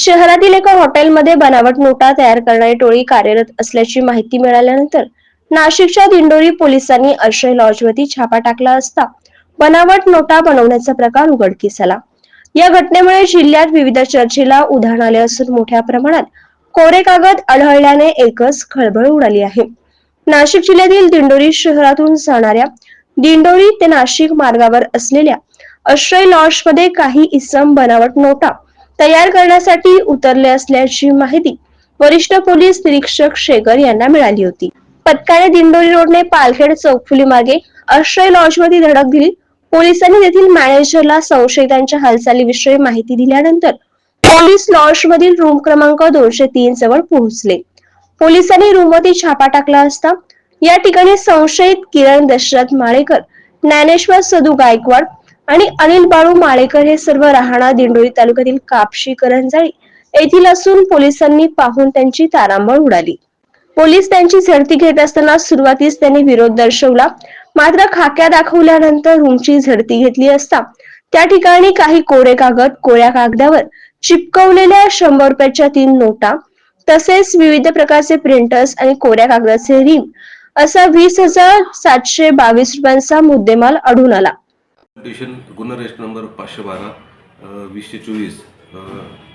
शहरातील एका हॉटेलमध्ये बनावट नोटा तयार करणारी टोळी कार्यरत असल्याची माहिती मिळाल्यानंतर नाशिकच्या दिंडोरी पोलिसांनी आश्रय लॉजवरती छापा टाकला असता बनावट नोटा बनवण्याचा प्रकार उघडकीस आला. या घटनेमुळे जिल्ह्यात विविध चर्चेला उधाण आले असून मोठ्या प्रमाणात कोरे कागद आढळल्याने एकच खळबळ उडाली आहे. नाशिक जिल्ह्यातील दिंडोरी शहरातून जाणाऱ्या दिंडोरी ते नाशिक मार्गावर असलेल्या आश्रय लॉजमध्ये काही इसम बनावट नोटा तयार करण्यासाठी उतरले असल्याची माहिती वरिष्ठ पोलीस निरीक्षक शेगर यांना मिळाली होती. पथकाने दिंडोरी रोडने पालखेड चौफुली मागे आश्रय लॉजमध्ये धडक दिली. पोलिसांनी तेथील मॅनेजरला संशयितांच्या हालचालीविषयी माहिती दिल्यानंतर पोलीस लॉज मधील रूम क्रमांक दोनशे तीन जवळ पोहोचले. पोलिसांनी रूमवरती छापा टाकला असता या ठिकाणी संशयित किरण दशरथ माळेकर ज्ञानेश्वर सदू गायकवाड आणि अनिल बाळू माळेकर हे सर्व राहणार दिंडोरी तालुक्यातील कापशी करंजाळी येथील असून पोलिसांनी पाहून त्यांची तारांबळ उडाली. पोलीस त्यांची झडती घेत असताना सुरुवातीस त्यांनी विरोध दर्शवला. मात्र खाक्या दाखवल्यानंतर रूमची झडती घेतली असता त्या ठिकाणी काही कोरे कागद कोऱ्या कागदावर चिपकवलेल्या शंभर रुपयाच्या तीन नोटा तसेच विविध प्रकारचे प्रिंटर्स आणि कोऱ्या कागदाचे रिम असा वीस हजार सातशे बावीस रुपयांचा मुद्देमाल आढळून आला. स्टेशन गुन्हा रजिस्टर नंबर पाचशे बारा वीसशे चोवीस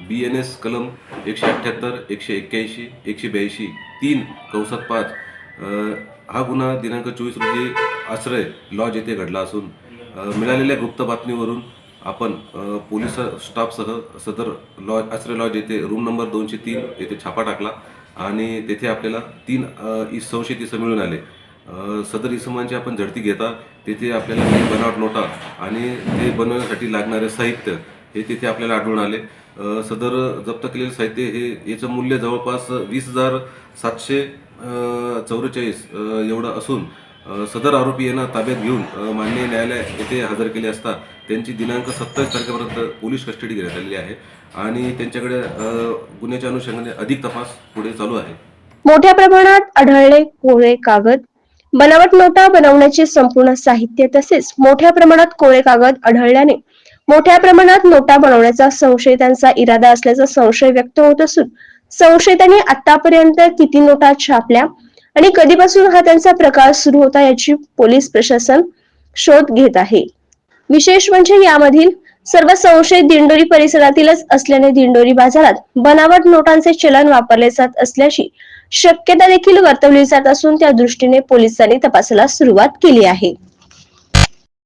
बी एन एस कलम एकशे अठ्ठ्याहत्तर एकशे एक्क्याऐंशी एकशे ब्याऐंशी तीन कौसात पाच हा गुन्हा दिनांक चोवीस रोजी आश्रय लॉज येथे घडला असून मिळालेल्या गुप्त बातमीवरून आपण पोलीस स्टाफसह सदर लॉज आश्रय लॉज येथे रूम नंबर दोनशे तीन येथे छापा टाकला आणि तेथे आपल्याला तीन इस संशयित इसम मिळून आले. सदर इसमांची आपण झडती घेता तेथे आपल्याला काही बनावट नोटा आणि ते बनवण्यासाठी लागणारे साहित्य हे तिथे आपल्याला आढळून आले. सदर जप्त केलेले साहित्य हे याचं मूल्य जवळपास वीस हजार सातशे चौवेचाळीस एवढं असून सदर आरोपी यांना ताब्यात घेऊन मान्य माननीय न्यायालय येथे हजर केले असता त्यांची दिनांक सत्तावीस तारखेपर्यंत पोलीस कस्टडी घेण्यात आलेली आहे आणि त्यांच्याकडे गुन्ह्याच्या अनुषंगाने अधिक तपास पुढे चालू आहे. मोठ्या प्रमाणात आढळले कोरे कागद बनावट नोटा बनवण्याचे संपूर्ण साहित्य तसेच मोठ्या प्रमाणात कोरे कागद आढळल्याने मोठ्या प्रमाणात नोटा बनवण्याचा संशयितांचा इरादा असल्याचा संशय व्यक्त होत असून संशयितांनी आतापर्यंत किती नोटा छापल्या आणि कधीपासून हा त्यांचा प्रकार सुरू होता याची पोलीस प्रशासन शोध घेत आहे. विशेष म्हणजे यामधील सर्व संशय दिंडोरी परिसरातीलच असल्याने दिंडोरी बाजारात बनावट नोटांचे चलन वापरले जात असल्याची शक्यता देखील वर्तवली जात असून त्या दृष्टीने पोलिसांनी तपासाला सुरुवात केली आहे.